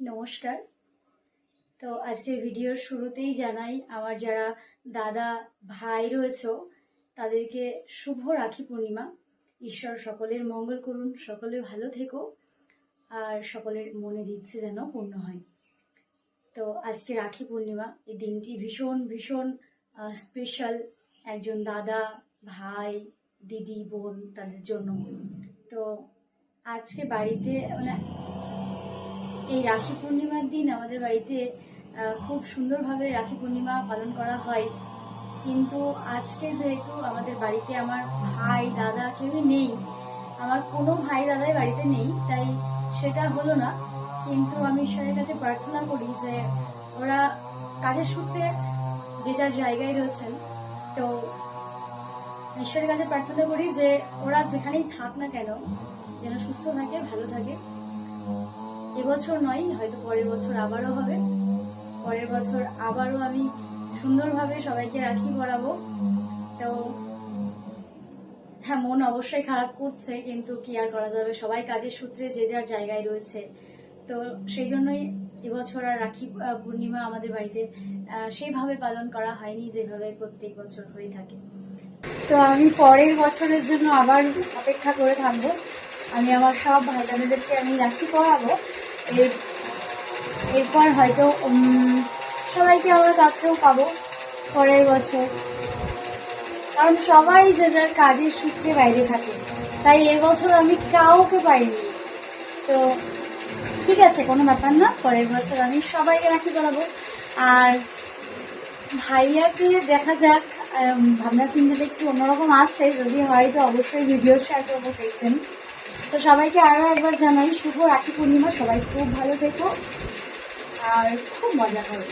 নমস্কার। তো আজকের ভিডিওর শুরুতেই জানাই, আমার যারা দাদা, ভাই রয়েছে, তাদেরকে শুভ রাখি পূর্ণিমা। ঈশ্বর সকলের মঙ্গল করুন, সকলে ভালো থেকো, আর সকলের মনের ইচ্ছে যেন পূর্ণ হয়। তো আজকে রাখি পূর্ণিমা, এই দিনটি ভীষণ ভীষণ স্পেশাল একজন দাদা, ভাই, দিদি, বোন তাদের জন্য। তো আজকে বাড়িতে মানে এই রাখি পূর্ণিমার দিন আমাদের বাড়িতে খুব সুন্দরভাবে রাখি পূর্ণিমা পালন করা হয়। কিন্তু আজকে যেহেতু আমাদের বাড়িতে আমার ভাই, দাদা কেউই নেই, আমার কোনো ভাই, দাদাই বাড়িতে নেই, তাই সেটা হলো না। কিন্তু আমি ঈশ্বরের কাছে প্রার্থনা করি যে ওরা কাজের সূত্রে যে যার জায়গায় রয়েছেন, তো ঈশ্বরের কাছে প্রার্থনা করি যে ওরা যেখানেই থাক না কেন, যেন সুস্থ থাকে, ভালো থাকে। এবছর নয়, হয়তো পরের বছর আবারও হবে। পরের বছর আবারও আমি সুন্দরভাবে সবাইকে রাখি পরাবো। তো হ্যাঁ মন অবশ্যই খারাপ করছে, কিন্তু কি আর করা যাবে? সবাই কাজের সূত্রে যে যার জায়গায় রয়েছে। তো সেই জন্যই এবছর আর রাখি পূর্ণিমা আমাদের বাড়িতে সেইভাবে পালন করা হয়নি, যেভাবে প্রত্যেক বছর হয়ে থাকে। তো আমি পরের বছরের জন্য আবার অপেক্ষা করে থাকব। আমি আমার সব ভাই বোনেদেরকে আমি রাখি পরাবো। এর এরপর হয়তো সবাইকে আমার কাছেও পাবো পরের বছর। কারণ সবাই যে যার কাজের সূত্রে বাইরে থাকে। তাই এবছর আমি কাউকে পাইনি। তো ঠিক আছে, কোনো ব্যাপার না, পরের বছর আমি সবাইকে রাখি পরাবো আর ভাইয়াকে দেখা যাক ভাবনা চিন্তাটা একটু অন্যরকম আছে। যদি হয় তো অবশ্যই ভিডিও শেয়ার করব, দেখবেন। তো সবাইকে আরও একবার জানাই, শুভ রাখি পূর্ণিমা, সবাই খুব ভালো থেকো। আর খুব মজা করো